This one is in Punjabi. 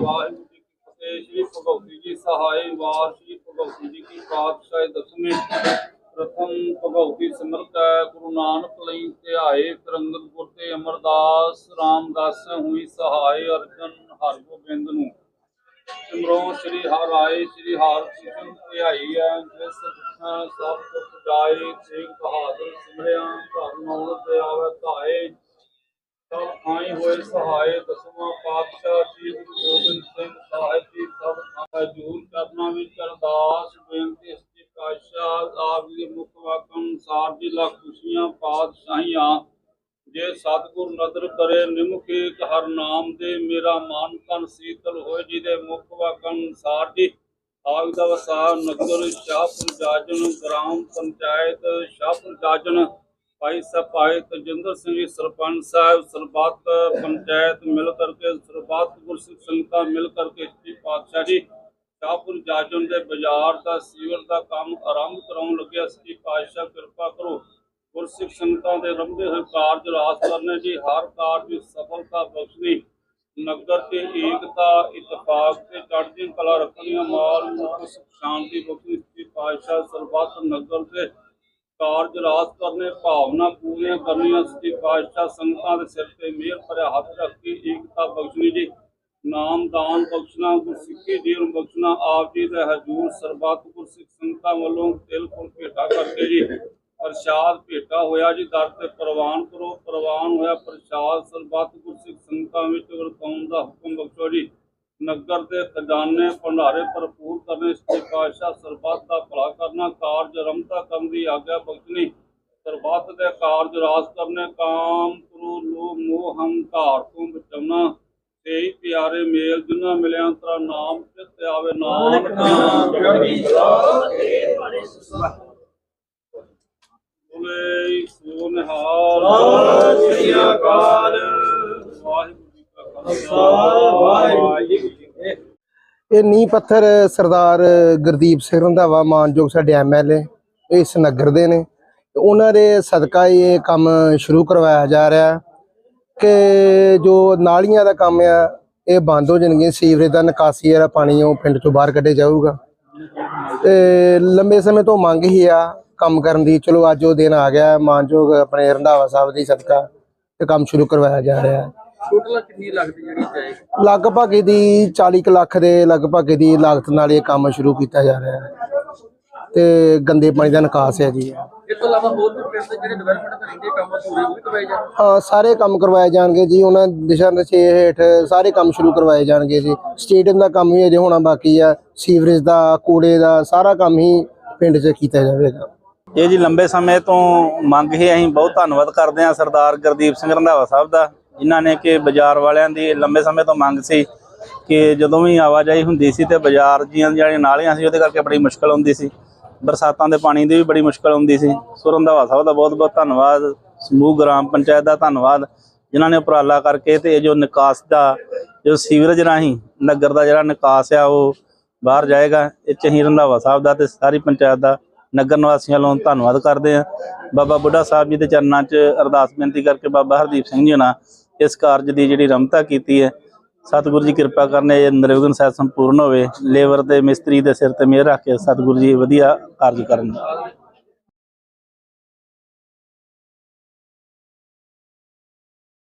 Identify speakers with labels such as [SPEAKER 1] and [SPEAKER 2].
[SPEAKER 1] ਵਾਹਿਗੁਰੂ ਜੀ ਕੀ ਫਤਿਹ, ਸ਼੍ਰੀ ਭਗਵਤੀ ਜੀ ਸਹਾਈ ਵਾਰ, ਸ਼੍ਰੀ ਭਗਵਤੀ ਜੀ ਕੀ ਪਾਤਸ਼ਾਹ ਦਸਵੇਂ ਪ੍ਰਥਮ ਭਗਵਤੀ ਸਿਮਰਤ ਲਈ ਧਿਆਏ ਤਰੰਗਤ ਗੁਰ ਤੇ ਅਮਰਦਾਸ ਰਾਮਦਾਸ ਹੋਈ ਸਹਾਈ ਅਰਜਨ ਹਰਗੋਬਿੰਦ ਨੂੰ। ਸਿਮਰੋ ਸ਼੍ਰੀ ਹਰਿ ਰਾਏ ਸ਼੍ਰੀ ਹਰਿ ਕ੍ਰਿਸ਼ਨ ਧਿਆਈ ਹੈ ਜਿਸ ਜਿਸਾ ਸਭ ਕੁਝ ਜਾਏ ਤੇਗ ਬਹਾਦਰ ਸਿਮਰਿਆ ਘਰ ਮੌਲ ਤੇ ਆਵੇ ਧਾਏ। ਸਭ ਆਏ ਹੋਏ ਸਹਾਏ, ਦਸਵਾਂ ਪਾਤਸ਼ਾਹ ਜੀ ਗੁਰੂ ਗੋਬਿੰਦ ਸਿੰਘ ਸਾਹਿਬ ਜੀ, ਸਭ ਹਜੂਰ ਕਰਨਾ ਵਿੱਚ ਅਰਦਾਸ, ਬੇਨਤੀ ਸ੍ਰੀ ਪਾਤਸ਼ਾਹ ਆਪ ਜੀ ਦੇ ਮੁਖ ਵਾਕਾਂ ਅਨੁਸਾਰ ਜੀ ਲੱਖ ਖੁਸ਼ੀਆਂ, ਪਾਤਸ਼ਾਹੀਆਂ ਜੇ ਸਤਿਗੁਰ ਨਦਰ ਕਰੇ ਨਿਮਖੇ ਹਰ ਨਾਮ ਦੇ ਮੇਰਾ ਮਨ ਤਨ ਸੀਤਲ ਹੋਏ ਜੀ ਦੇ ਮੁਖ ਵਾਕਾਂ ਅਨੁਸਾਰ ਜੀ ਆਗ ਦਾ ਵਸਾ ਨਗਰ ਸ਼ਾਹਪੁਰ ਜਾਜਨ ਗ੍ਰਾਮ ਪੰਚਾਇਤ, ਸ਼ਾਹ ਜਾਜਨ ਭਾਈ ਸਾਹਿਬ, ਭਾਈ ਤਜਿੰਦਰ ਸਿੰਘ ਜੀ, ਸਰਪੰਚ ਸਾਹਿਬ, ਸਰਬੱਤ ਪੰਚਾਇਤ ਮਿਲ ਕਰਕੇ, ਸਰਬੱਤ ਗੁਰਸਿੱਖ ਸੰਗਤਾਂ ਮਿਲ ਕਰਕੇ ਸ੍ਰੀ ਪਾਤਸ਼ਾਹ ਜੀ, ਸ਼ਾਹਪੁਰ ਜਾਜਨ ਦੇ ਬਾਜ਼ਾਰ ਦਾ ਸੀਵਰ ਦਾ ਕੰਮ ਆਰੰਭ ਕਰਾਉਣ ਲੱਗਿਆ। ਸ੍ਰੀ ਪਾਤਸ਼ਾਹ, ਕਿਰਪਾ ਕਰੋ। ਗੁਰਸਿੱਖ ਸੰਗਤਾਂ ਦੇ ਰੰਭੇ ਹੋਏ ਕਾਰਜ ਰਾਸ ਕਰਨੇ ਜੀ। ਹਰ ਕਾਰਜ ਵਿੱਚ ਸਫਲਤਾ ਬਖਸ਼ਣੀ। ਨਗਰ ਤੇ ਏਕਤਾ ਇਤਫਾਕ ਤੇ ਚੜ੍ਹਦੀ ਕਲਾ ਰੱਖਣੀਆਂ ਮਾਲ ਮੁਕਤ ਸ਼ਾਂਤੀ ਬਖਸ਼ਣੀ। ਸ੍ਰੀ ਪਾਤਸ਼ਾਹ, ਸਰਬੱਤ ਨਗਰ ਤੇ ਕਾਰਜ ਰਾਸ ਕਰਨੇ, ਭਾਵਨਾ ਪੂਰੀਆਂ ਕਰਨੀਆਂ, ਸ੍ਰੀ ਪਾਤਸ਼ਾਹ ਸੰਗਤਾਂ ਦੇ ਸਿਰ ਤੇ ਮਿਹਰ ਭਰਿਆ ਹੱਥ ਰੱਖ ਕੇ ਏਕਤਾ ਬਖਸ਼ਣੀ ਜੀ। ਨਾਮ ਦਾਨ ਬਖਸ਼ਣਾ, ਗੁਰਸਿੱਖੀ ਜੀਵਨ ਬਖਸ਼ਣਾ, ਆਪ ਜੀ ਦੇ ਹਜੂਰ ਸਰਬੱਤ ਗੁਰਸਿੱਖ ਸੰਗਤਾਂ ਵੱਲੋਂ ਤਿਲ, ਫੁਲ, ਭੇਟਾ ਕਰਕੇ ਜੀ, ਪ੍ਰਸ਼ਾਦ ਭੇਟਾ ਹੋਇਆ ਜੀ, ਦਰ ਤੇ ਪ੍ਰਵਾਨ ਕਰੋ, ਪ੍ਰਵਾਨ ਹੋਇਆ ਪ੍ਰਸ਼ਾਦ ਸਰਬੱਤ ਗੁਰਸਿੱਖ ਸੰਗਤਾਂ ਵਿੱਚ ਵਰਤਾਉਣ ਦਾ ਹੁਕਮ ਬਖਸ਼ੋ ਜੀ। ਨਗਰ ਦੇ ਖਜ਼ਾਨੇ ਭੰਡਾਰੇ ਭਰਪੂਰ ਕਰਨੇ ਸ੍ਰੀ ਪਾਤਸ਼ਾਹ ਸਰਬੱਤ ਦਾ ਭਲਾ ਕਰਨਾ, ਕਾਰਜ ਰਮਤਾ ਕਰਨ ਦੀ ਆਗਿਆ ਬਖਸ਼ਣੀ, ਸਰਬੱਤ ਦੇ ਕਾਰਜ ਰਾਸ ਕਰਨੇ, ਕਾਮ ਕਰੂ ਲੋ ਮੋਹ, ਹੰਕਾਰ ਤੋਂ ਬਚਾਉਣਾ। ਤੇ ਪਿਆਰੇ ਮੇਲ, ਜਿਨ੍ਹਾਂ ਮਿਲਿਆ ਤੇਰਾ ਨਾਮ ਚਿਤ ਆਵੇ? ਨਾਮ ਨਾਮ। ਬੋਲੇ ਸੋ
[SPEAKER 2] ਸਤਿ ਸ੍ਰੀ ਅਕਾਲ।
[SPEAKER 1] ਵਾਹਿਗੁਰੂ ਜੀ ਕਾ ਖਾਲਸਾ ਵਾਹਿਗੁਰੂ ਜੀ ਕੀ ਫਤਿਹ
[SPEAKER 2] ਇਹ ਨੀਂਹ ਪੱਥਰ ਸਰਦਾਰ ਗੁਰਦੀਪ ਸਿੰਘ ਰੰਧਾਵਾ, ਮਾਨਯੋਗ ਸਾਡੇ ਐਮਐਲਏ ਇਸ ਨਗਰ ਦੇ ਨੇ। ਉਹਨਾਂ ਦੇ ਸਦਕਾ ਹੀ ਇਹ ਕੰਮ ਸ਼ੁਰੂ ਕਰਵਾਇਆ ਜਾ ਰਿਹਾ ਕਿ ਜੋ ਨਾਲੀਆਂ ਦਾ ਕੰਮ ਆ, ਇਹ ਬੰਦ ਹੋ ਜਾਣਗੀਆਂ ਸੀਵਰੇਜ ਦਾ ਨਿਕਾਸੀ ਵਾਲਾ ਪਾਣੀ ਉਹ ਪਿੰਡ ਚੋਂ ਬਾਹਰ ਕੱਢੇ ਜਾਊਗਾ। ਤੇ ਲੰਬੇ ਸਮੇਂ ਤੋਂ ਮੰਗ ਹੀ ਆ ਕੰਮ ਕਰਨ ਦੀ। ਚਲੋ ਅੱਜ ਉਹ ਦਿਨ ਆ ਗਿਆ। ਮਾਨਯੋਗ ਆਪਣੇ ਰੰਧਾਵਾ ਸਾਹਿਬ ਦੀ ਸਦਕਾ ਇਹ ਕੰਮ ਸ਼ੁਰੂ ਕਰਵਾਇਆ ਜਾ ਰਿਹਾ
[SPEAKER 3] ਟੋਟਲ ਕਿੰਨੀ ਲੱਗਦੀ ਜਿਹੜੀ ਜਾਏਗੀ?
[SPEAKER 2] ਲਗਭਗ ਇਹਦੀ 40 ਕੁ ਲੱਖ ਦੇ ਲਗਭਗ ਇਹਦੀ ਲਾਗਤ ਨਾਲ ਇਹ ਕੰਮ ਸ਼ੁਰੂ ਕੀਤਾ ਜਾ ਰਿਹਾ ਹੈ। ਤੇ ਗੰਦੇ ਪਾਣੀ ਦਾ ਨਿਕਾਸ ਹੈ ਜੀ।
[SPEAKER 3] ਇਸ ਤੋਂ ਇਲਾਵਾ ਹੋਰ ਵੀ ਪਿੰਡ ਦੇ ਜਿਹੜੇ ਡਿਵੈਲਪਮੈਂਟ ਦੇ ਰਹਿੰਦੇ ਕੰਮ ਅਧੂਰੇ ਉਹ ਵੀ ਕਰਵਾਏ ਜਾਣ?
[SPEAKER 2] ਹਾਂ ਸਾਰੇ ਕੰਮ ਕਰਵਾਏ ਜਾਣਗੇ ਜੀ। ਉਹਨਾਂ ਦਿਸ਼ਾ ਨਿਰਦੇਸ਼ ਹੇਠ ਸਾਰੇ ਕੰਮ ਸ਼ੁਰੂ ਕਰਵਾਏ ਜਾਣਗੇ ਜੀ। ਸਟੇਡੀਅਮ ਦਾ ਕੰਮ ਵੀ ਅਜੇ ਹੋਣਾ ਬਾਕੀ ਆ। ਸੀਵਰੇਜ ਦਾ ਕੂੜੇ ਦਾ ਸਾਰਾ ਕੰਮ ਹੀ ਪਿੰਡ 'ਚ ਕੀਤਾ ਜਾਵੇਗਾ।
[SPEAKER 4] ਇਹ ਜੀ ਲੰਬੇ ਸਮੇਂ ਤੋਂ ਮੰਗ ਹੈ ਅਸੀਂ ਬਹੁਤ ਧੰਨਵਾਦ ਕਰਦੇ ਹਾਂ ਸਰਦਾਰ ਗੁਰਦੀਪ ਸਿੰਘ ਰੰਧਾਵਾ ਸਾਹਿਬ ਦਾ। ਜਿਨ੍ਹਾਂ ਨੇ ਕਿ ਬਾਜ਼ਾਰ ਵਾਲਿਆਂ ਦੀ ਲੰਬੇ ਸਮੇਂ ਤੋਂ ਮੰਗ ਸੀ ਕਿ ਜਦੋਂ ਵੀ ਆਵਾਜਾਈ ਹੁੰਦੀ ਸੀ ਤੇ ਬਾਜ਼ਾਰ ਦੀਆਂ ਜਿਹੜੀਆਂ ਨਾਲੀਆਂ ਸੀ ਉਹਦੇ ਕਰਕੇ ਬੜੀ ਮੁਸ਼ਕਲ ਆਉਂਦੀ ਸੀ। ਬਰਸਾਤਾਂ ਦੇ ਪਾਣੀ ਦੀ ਵੀ ਬੜੀ ਮੁਸ਼ਕਲ ਆਉਂਦੀ ਸੀ। ਸੋ ਰੰਧਾਵਾ ਸਾਹਿਬ ਦਾ ਬਹੁਤ ਬਹੁਤ ਧੰਨਵਾਦ। ਸਮੂਹ ਗ੍ਰਾਮ ਪੰਚਾਇਤ ਦਾ ਧੰਨਵਾਦ। ਜਿਨ੍ਹਾਂ ਨੇ ਉਪਰਾਲਾ ਕਰਕੇ ਤੇ ਇਹ ਜੋ ਨਿਕਾਸ ਦਾ, ਜੋ ਸੀਵਰੇਜ ਰਾਹੀਂ ਨਗਰ ਦਾ ਜਿਹੜਾ ਨਿਕਾਸ ਆ, ਉਹ ਬਾਹਰ ਜਾਏਗਾ। ਇਹ ਚਹੀ ਰੰਧਾਵਾ ਸਾਹਿਬ ਦਾ ਤੇ ਸਾਰੀ ਪੰਚਾਇਤ ਦਾ ਨਗਰ ਨਿਵਾਸੀਆਂ ਵੱਲੋਂ ਧੰਨਵਾਦ ਕਰਦੇ ਆ ਬਾਬਾ ਬੁੱਢਾ ਸਾਹਿਬ ਜੀ ਦੇ ਚਰਨਾਂ 'ਚ ਅਰਦਾਸ ਬੇਨਤੀ ਕਰਕੇ ਬਾਬਾ ਹਰਦੀਪ ਸਿੰਘ ਜੀ ਨਾਲ ਇਸ ਕਾਰਜ ਦੀ ਜਿਹੜੀ ਰਮਤਾ ਕੀਤੀ ਹੈ, ਸਤਿਗੁਰੂ ਜੀ ਕਿਰਪਾ ਕਰਨ ਇਹ ਨਿਰਵਿਘਨ ਸਹਿ ਸੰਪੂਰਨ ਹੋਵੇ, ਲੇਬਰ ਤੇ ਮਿਸਤਰੀ ਦੇ ਸਿਰ ਤੇ ਮਿਹਰ ਰੱਖ ਕੇ ਸਤਿਗੁਰੂ ਜੀ ਵਧੀਆ ਕਾਰਜ ਕਰਨ।